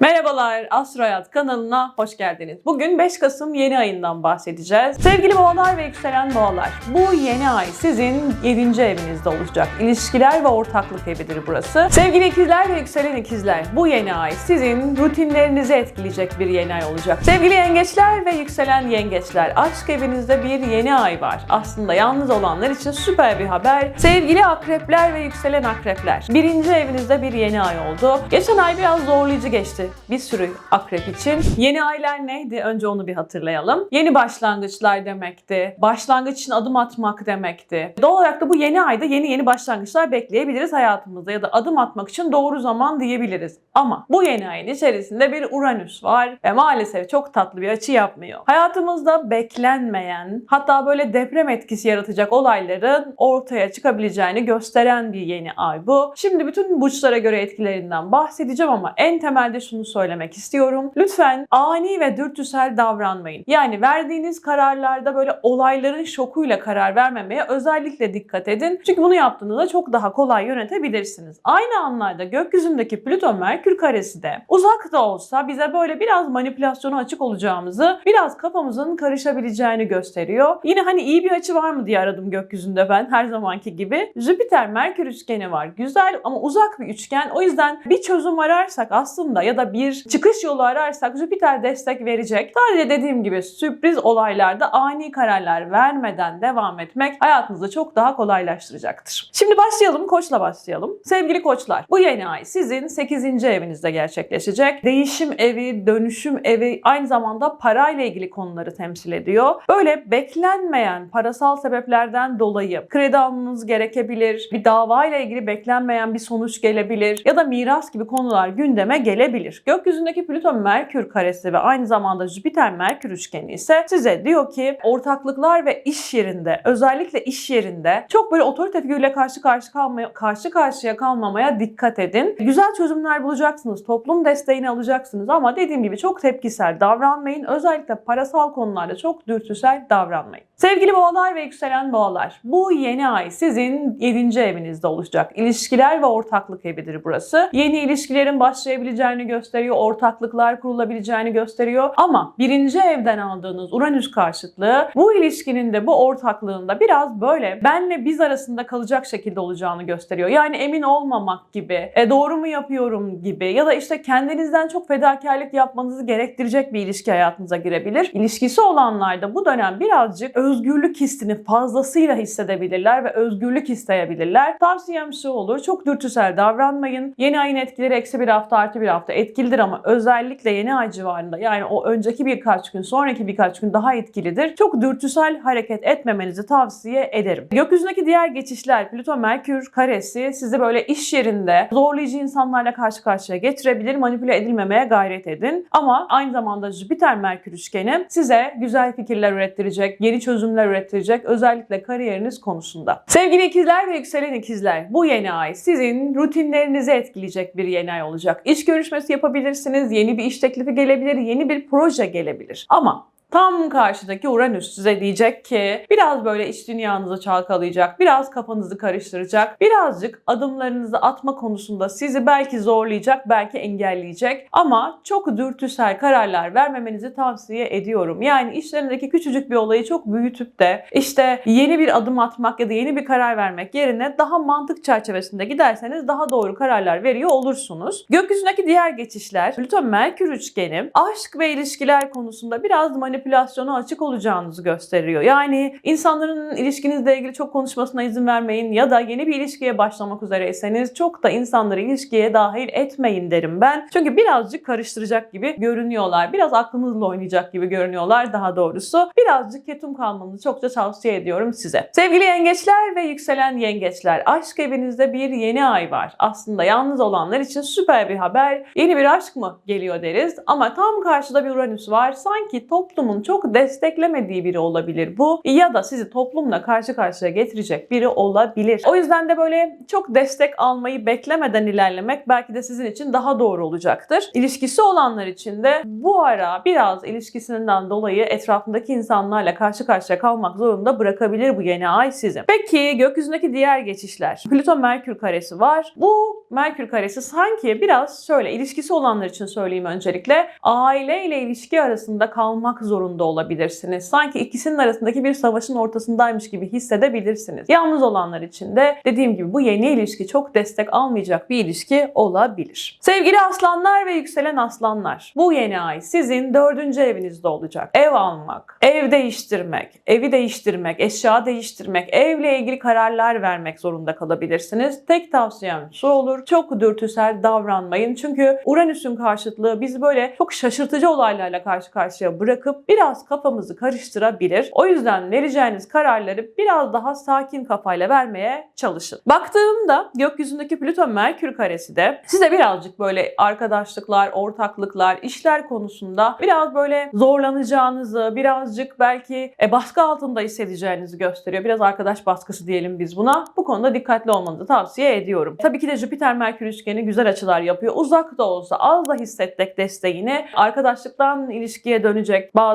Merhabalar, Astro Hayat kanalına hoş geldiniz. Bugün 5 Kasım yeni ayından bahsedeceğiz. Sevgili boğalar ve yükselen boğalar, bu yeni ay sizin 7. evinizde olacak. İlişkiler ve ortaklık evidir burası. Sevgili ikizler ve yükselen ikizler, bu yeni ay sizin rutinlerinizi etkileyecek bir yeni ay olacak. Sevgili yengeçler ve yükselen yengeçler, aşk evinizde bir yeni ay var. Aslında yalnız olanlar için süper bir haber. Sevgili akrepler ve yükselen akrepler, birinci evinizde bir yeni ay oldu. Geçen ay biraz zorlayıcı geçti bir sürü akrep için. Yeni aylar neydi? Önce onu bir hatırlayalım. Yeni başlangıçlar demekti. Başlangıç için adım atmak demekti. Doğal olarak da bu yeni ayda yeni yeni başlangıçlar bekleyebiliriz hayatımızda ya da adım atmak için doğru zaman diyebiliriz. Ama bu yeni ayın içerisinde bir Uranüs var ve maalesef çok tatlı bir açı yapmıyor. Hayatımızda beklenmeyen hatta böyle deprem etkisi yaratacak olayların ortaya çıkabileceğini gösteren bir yeni ay bu. Şimdi bütün burçlara göre etkilerinden bahsedeceğim ama en temelde şunu söylemek istiyorum. Lütfen ani ve dürtüsel davranmayın. Yani verdiğiniz kararlarda böyle olayların şokuyla karar vermemeye özellikle dikkat edin. Çünkü bunu yaptığınızda çok daha kolay yönetebilirsiniz. Aynı anlarda gökyüzündeki Plüton Merkür karesi de uzak da olsa bize böyle biraz manipülasyona açık olacağımızı, biraz kafamızın karışabileceğini gösteriyor. Yine hani iyi bir açı var mı diye aradım gökyüzünde ben her zamanki gibi. Jüpiter Merkür üçgeni var. Güzel ama uzak bir üçgen. O yüzden bir çözüm ararsak aslında ya da bir çıkış yolu ararsak Jüpiter destek verecek. Sadece dediğim gibi sürpriz olaylarda ani kararlar vermeden devam etmek hayatınızı çok daha kolaylaştıracaktır. Şimdi başlayalım. Koçla başlayalım. Sevgili koçlar, bu yeni ay sizin 8. evinizde gerçekleşecek. Değişim evi, dönüşüm evi aynı zamanda parayla ilgili konuları temsil ediyor. Böyle beklenmeyen parasal sebeplerden dolayı kredi almanız gerekebilir. Bir davayla ilgili beklenmeyen bir sonuç gelebilir ya da miras gibi konular gündeme gelebilir. Gökyüzündeki Plüton Merkür karesi ve aynı zamanda Jüpiter Merkür üçgeni ise size diyor ki ortaklıklar ve iş yerinde özellikle iş yerinde çok böyle otorite figürüyle karşı karşı kalmaya karşı karşıya kalmamaya dikkat edin. Güzel çözümler bulacaksınız. Toplum desteğini alacaksınız ama dediğim gibi çok tepkisel davranmayın. Özellikle parasal konularda çok dürtüsel davranmayın. Sevgili boğalar ve yükselen boğalar, bu yeni ay sizin 7. evinizde olacak. İlişkiler ve ortaklık evidir burası. Yeni ilişkilerin başlayabileceğini gösteriyor, ortaklıklar kurulabileceğini gösteriyor. Ama birinci evden aldığınız Uranüs karşıtlığı bu ilişkinin de bu ortaklığında biraz böyle benle biz arasında kalacak şekilde olacağını gösteriyor. Yani emin olmamak gibi, e, doğru mu yapıyorum gibi ya da işte kendinizden çok fedakarlık yapmanızı gerektirecek bir ilişki hayatınıza girebilir. İlişkisi olanlar da bu dönem birazcık özgürlük hissini fazlasıyla hissedebilirler ve özgürlük isteyebilirler. Tavsiyem şu olur, çok dürtüsel davranmayın. Yeni ayın etkileri eksi bir hafta artı bir hafta etkilidir ama özellikle yeni ay civarında yani o önceki birkaç gün, sonraki birkaç gün daha etkilidir. Çok dürtüsel hareket etmemenizi tavsiye ederim. Gökyüzündeki diğer geçişler, Plüton Merkür karesi sizi böyle iş yerinde zorlayıcı insanlarla karşı karşıya getirebilir. Manipüle edilmemeye gayret edin. Ama aynı zamanda Jüpiter Merkür üçgeni size güzel fikirler ürettirecek, yeni çözümler ürettirecek özellikle kariyeriniz konusunda. Sevgili ikizler ve yükselen ikizler, bu yeni ay sizin rutinlerinizi etkileyecek bir yeni ay olacak. İş görüşmesi yapabilirsiniz, yeni bir iş teklifi gelebilir, yeni bir proje gelebilir. Ama Tam karşıdaki Uranüs size diyecek ki biraz böyle iç dünyanızı çalkalayacak, biraz kafanızı karıştıracak, birazcık adımlarınızı atma konusunda sizi belki zorlayacak, belki engelleyecek ama çok dürtüsel kararlar vermemenizi tavsiye ediyorum. Yani işlerindeki küçücük bir olayı çok büyütüp de işte yeni bir adım atmak ya da yeni bir karar vermek yerine daha mantık çerçevesinde giderseniz daha doğru kararlar veriyor olursunuz. Gökyüzündeki diğer geçişler, Plüton Merkür üçgeni aşk ve ilişkiler konusunda biraz manipülasyon manipülasyona açık olacağınızı gösteriyor. Yani insanların ilişkinizle ilgili çok konuşmasına izin vermeyin ya da yeni bir ilişkiye başlamak üzereyseniz çok da insanları ilişkiye dahil etmeyin derim ben. Çünkü birazcık karıştıracak gibi görünüyorlar. Biraz aklınızla oynayacak gibi görünüyorlar daha doğrusu. Birazcık ketum kalmanızı çokça tavsiye ediyorum size. Sevgili yengeçler ve yükselen yengeçler, aşk evinizde bir yeni ay var. Aslında yalnız olanlar için süper bir haber. Yeni bir aşk mı geliyor deriz ama tam karşıda bir Uranüs var. Sanki toplumun toplumun çok desteklemediği biri olabilir bu ya da sizi toplumla karşı karşıya getirecek biri olabilir. O yüzden de böyle çok destek almayı beklemeden ilerlemek belki de sizin için daha doğru olacaktır. İlişkisi olanlar için de bu ara biraz ilişkisinden dolayı etrafındaki insanlarla karşı karşıya kalmak zorunda bırakabilir bu yeni ay sizi. Peki gökyüzündeki diğer geçişler. Plüton Merkür karesi var. Bu Merkür karesi sanki biraz şöyle ilişkisi olanlar için söyleyeyim öncelikle aile ile ilişki arasında kalmak zorunda olabilirsiniz. Sanki ikisinin arasındaki bir savaşın ortasındaymış gibi hissedebilirsiniz. Yalnız olanlar için de dediğim gibi bu yeni ilişki çok destek almayacak bir ilişki olabilir. Sevgili aslanlar ve yükselen aslanlar bu yeni ay sizin dördüncü evinizde olacak. Ev almak, ev değiştirmek, evi değiştirmek, eşya değiştirmek, evle ilgili kararlar vermek zorunda kalabilirsiniz. Tek tavsiyem şu olur. Çok dürtüsel davranmayın. Çünkü Uranüs'ün karşıtlığı bizi böyle çok şaşırtıcı olaylarla karşı karşıya bırakıp biraz kafamızı karıştırabilir. O yüzden vereceğiniz kararları biraz daha sakin kafayla vermeye çalışın. Baktığımda gökyüzündeki Plüton Merkür karesi de size birazcık böyle arkadaşlıklar, ortaklıklar, işler konusunda biraz böyle zorlanacağınızı, birazcık belki e, baskı altında hissedeceğinizi gösteriyor. Biraz arkadaş baskısı diyelim biz buna. Bu konuda dikkatli olmanızı tavsiye ediyorum. Tabii ki de Jüpiter Merkür üçgeni güzel açılar yapıyor. Uzak da olsa az da hissettik desteğini. Arkadaşlıktan ilişkiye dönecek bazı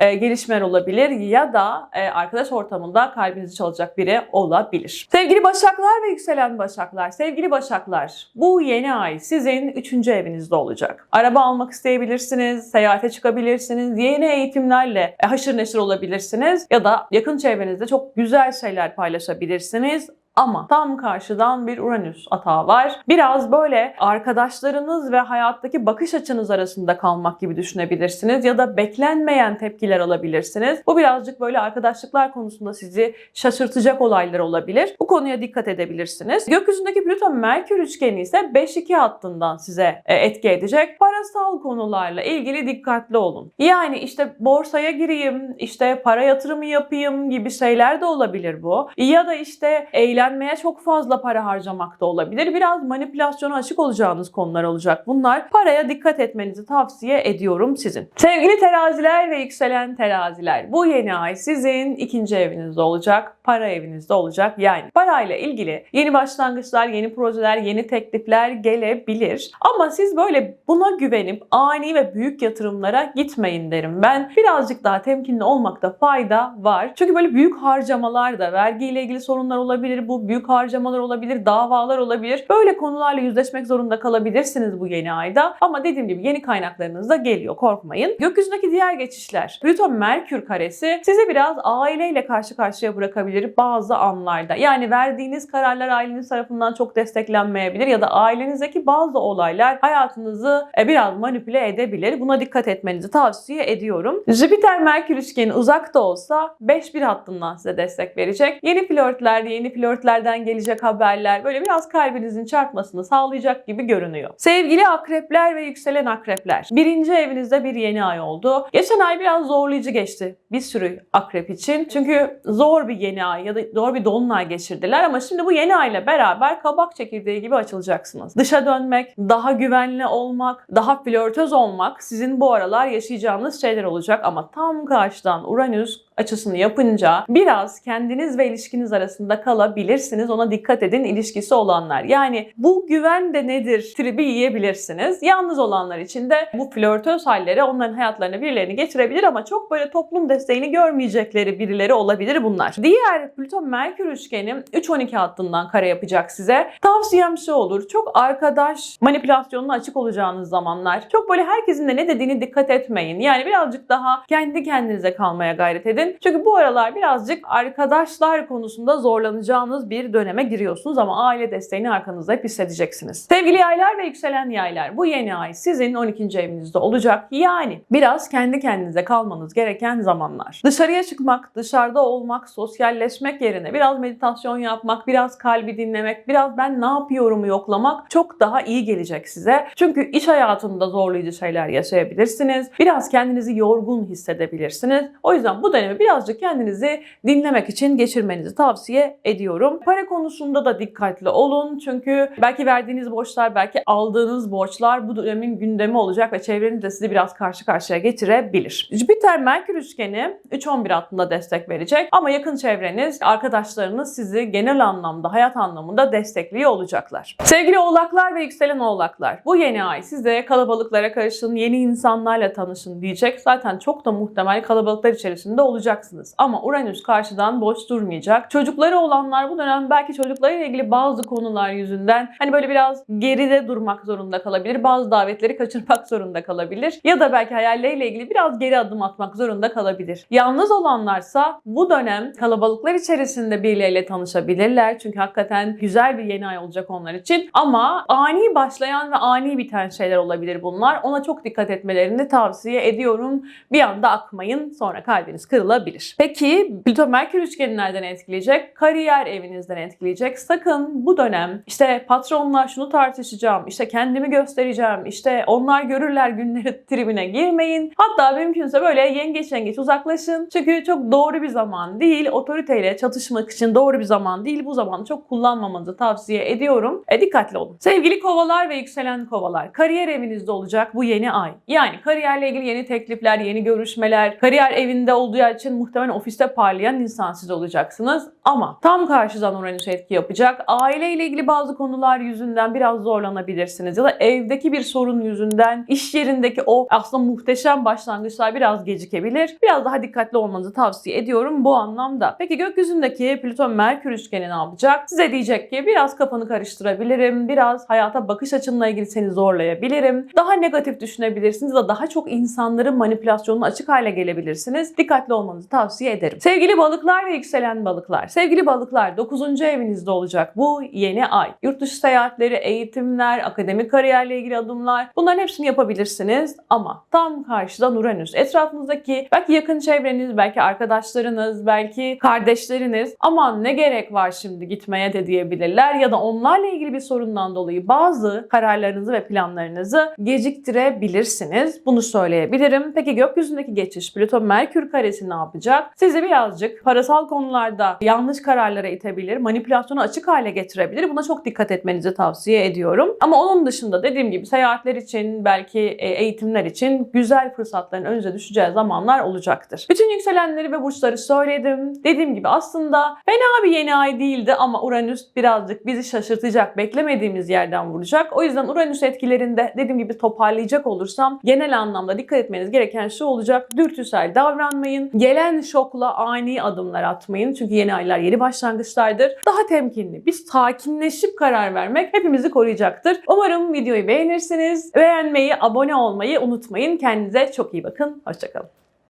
e, gelişmeler olabilir ya da e, arkadaş ortamında kalbinizi çalacak biri olabilir. Sevgili Başaklar ve yükselen Başaklar, sevgili Başaklar bu yeni ay sizin 3. evinizde olacak. Araba almak isteyebilirsiniz, seyahate çıkabilirsiniz, yeni eğitimlerle e, haşır neşir olabilirsiniz ya da yakın çevrenizde çok güzel şeyler paylaşabilirsiniz. Ama tam karşıdan bir Uranüs atağı var. Biraz böyle arkadaşlarınız ve hayattaki bakış açınız arasında kalmak gibi düşünebilirsiniz ya da beklenmeyen tepkiler alabilirsiniz. Bu birazcık böyle arkadaşlıklar konusunda sizi şaşırtacak olaylar olabilir. Bu konuya dikkat edebilirsiniz. Gökyüzündeki Plüton Merkür üçgeni ise 5-2 hattından size e, etki edecek. Parasal konularla ilgili dikkatli olun. Yani işte borsaya gireyim, işte para yatırımı yapayım gibi şeyler de olabilir bu. Ya da işte eğlenmeye çok fazla para harcamak da olabilir. Biraz manipülasyona açık olacağınız konular olacak bunlar. Paraya dikkat etmenizi tavsiye ediyorum sizin. Sevgili teraziler ve yükselen teraziler bu yeni ay sizin ikinci evinizde olacak. Para evinizde olacak. Yani parayla ilgili yeni başlangıçlar, yeni projeler, yeni teklifler gelebilir. Ama siz böyle buna güvenip ani ve büyük yatırımlara gitmeyin derim. Ben birazcık daha temkinli olmakta fayda var. Çünkü böyle büyük harcamalar da vergiyle ilgili sorunlar olabilir. Bu büyük harcamalar olabilir, davalar olabilir. Böyle konularla yüzleşmek zorunda kalabilirsiniz bu yeni ayda. Ama dediğim gibi yeni kaynaklarınız da geliyor. Korkmayın. Gökyüzündeki diğer geçişler. Plüton Merkür karesi sizi biraz aileyle karşı karşıya bırakabilir bazı anlarda. Yani verdiğiniz kararlar aileniz tarafından çok desteklenmeyebilir ya da ailenizdeki bazı olaylar hayatınızı e, biraz manipüle edebilir. Buna dikkat etmenizi tavsiye ediyorum. Jüpiter Merkür üçgeni uzakta olsa 5-1 hattından size destek verecek. Yeni flörtler, yeni flörtlerden gelecek haberler böyle biraz kalbinizin çarpmasını sağlayacak gibi görünüyor. Sevgili akrepler ve yükselen akrepler. Birinci evinizde bir yeni ay oldu. Geçen ay biraz zorlayıcı geçti bir sürü akrep için. Çünkü zor bir yeni ay ya da zor bir dolunay geçirdiler ama şimdi bu yeni ayla beraber kabak çekirdeği gibi açılacaksınız. Dışa dönmek, daha güvenli olmak, daha flörtöz olmak sizin bu aralar yaşayacağınız şeyler olacak ama tam karşıdan Uranüs açısını yapınca biraz kendiniz ve ilişkiniz arasında kalabilirsiniz. Ona dikkat edin ilişkisi olanlar. Yani bu güven de nedir tribi yiyebilirsiniz. Yalnız olanlar için de bu flörtöz halleri onların hayatlarına birilerini getirebilir ama çok böyle toplum desteğini görmeyecekleri birileri olabilir bunlar. Diğer Plüton Merkür üçgeni 3-12 hattından kare yapacak size. Tavsiyem şu olur. Çok arkadaş manipülasyonuna açık olacağınız zamanlar. Çok böyle herkesin de ne dediğini dikkat etmeyin. Yani birazcık daha kendi kendinize kalmaya gayret edin. Çünkü bu aralar birazcık arkadaşlar konusunda zorlanacağınız bir döneme giriyorsunuz ama aile desteğini arkanızda hep hissedeceksiniz. Sevgili yaylar ve yükselen yaylar bu yeni ay sizin 12. evinizde olacak. Yani biraz kendi kendinize kalmanız gereken zamanlar. Dışarıya çıkmak, dışarıda olmak, sosyalleşmek yerine biraz meditasyon yapmak, biraz kalbi dinlemek, biraz ben ne yapıyorumu yoklamak çok daha iyi gelecek size. Çünkü iş hayatında zorlayıcı şeyler yaşayabilirsiniz. Biraz kendinizi yorgun hissedebilirsiniz. O yüzden bu dönemi birazcık kendinizi dinlemek için geçirmenizi tavsiye ediyorum. Para konusunda da dikkatli olun. Çünkü belki verdiğiniz borçlar, belki aldığınız borçlar bu dönemin gündemi olacak ve çevreniz de sizi biraz karşı karşıya getirebilir. Jüpiter Merkür üçgeni 3-11 hattında destek verecek ama yakın çevreniz, arkadaşlarınız sizi genel anlamda, hayat anlamında destekliyor olacaklar. Sevgili oğlaklar ve yükselen oğlaklar, bu yeni ay size kalabalıklara karışın, yeni insanlarla tanışın diyecek. Zaten çok da muhtemel kalabalıklar içerisinde olacaksınız. Ama Uranüs karşıdan boş durmayacak. Çocukları olanlar bu dönem belki çocuklarıyla ilgili bazı konular yüzünden hani böyle biraz geride durmak zorunda kalabilir. Bazı davetleri kaçırmak zorunda kalabilir. Ya da belki hayalleriyle ilgili biraz geri adım atmak zorunda kalabilir. Yalnız olanlarsa bu dönem kalabalıklar içerisinde birileriyle tanışabilirler. Çünkü hakikaten güzel bir yeni ay olacak onlar için. Ama ani başlayan ve ani biten şeyler olabilir bunlar. Ona çok dikkat etmelerini tavsiye ediyorum. Bir anda akmayın sonra kalbiniz kırılabilir. Peki Plüto Merkür üçgeni etkileyecek? Kariyer evinizden etkileyecek. Sakın bu dönem işte patronla şunu tartışacağım, işte kendimi göstereceğim, işte onlar görürler günleri tribine girmeyin. Hatta mümkünse böyle yengeç yengeç uzaklaşın. Çünkü çok doğru bir zaman değil. Otoriteyle çatışmak için doğru bir zaman değil. Bu zamanı çok kullanmamanızı tavsiye ediyorum. E, dikkatli olun. Sevgili kovalar ve yükselen kovalar. Kariyer evinizde olacak bu yeni ay. Yani kariyerle ilgili yeni teklifler, yeni görüşmeler, kariyer evinde olduğu için muhtemelen ofiste parlayan insan siz olacaksınız. Ama tam karşıdan Uranüs etki yapacak. Aileyle ilgili bazı konular yüzünden biraz zorlanabilirsiniz. Ya da evdeki bir sorun yüzünden iş yerindeki o aslında muhteşem başlangıçlar biraz gecikebilir. Biraz daha dikkatli olmanızı tavsiye ediyorum bu anlamda. Peki gökyüzündeki Plüton Merkür üçgeni ne yapacak? Size diyecek ki biraz kafanı karıştırabilirim. Biraz hayata bakış açınla ilgili seni zorlayabilirim. Daha negatif düşünebilirsiniz ya da daha çok insanların manipülasyonuna açık hale gelebilirsiniz. Dikkatli olmanızı tavsiye ederim. Sevgili balıklar ve yükselen balıklar. Sevgili balıklar 9. evinizde olacak bu yeni ay. Yurt dışı seyahatleri, eğitimler, akademik kariyerle ilgili adımlar bunların hepsini yapabilirsiniz ama tam karşıdan Uranüs. Etrafınızdaki belki yakın çevreniz, belki arkadaşlarınız, belki kardeşleriniz aman ne gerek var şimdi gitmeye de diyebilirler ya da onlarla ilgili bir sorundan dolayı bazı kararlarınızı ve planlarınızı geciktirebilirsiniz. Bunu söyleyebilirim. Peki gökyüzündeki geçiş Plüton Merkür karesi ne yapacak? Sizi birazcık parasal konularda yanlış kararlara itebilir, manipülasyona açık hale getirebilir. Buna çok dikkat etmenizi tavsiye ediyorum. Ama onun dışında dediğim gibi seyahatler için, belki e, eğitimler için güzel fırsatların önünüze düşeceği zamanlar olacaktır. Bütün yükselenleri ve burçları söyledim. Dediğim gibi aslında fena bir yeni ay değildi ama Uranüs birazcık bizi şaşırtacak, beklemediğimiz yerden vuracak. O yüzden Uranüs etkilerinde dediğim gibi toparlayacak olursam genel anlamda dikkat etmeniz gereken şu olacak. Dürtüsel davranmayın. Gelen şokla ani adımlar atmayın. Çünkü yeni aylar yeni başlangıçlardır. Daha temkinli, bir sakinleşip karar vermek hepimizi koruyacaktır. Umarım videoyu beğenirsiniz. Beğenmeyi, abone olmayı unutmayın. Kendinize çok iyi bakın. Hoşçakalın.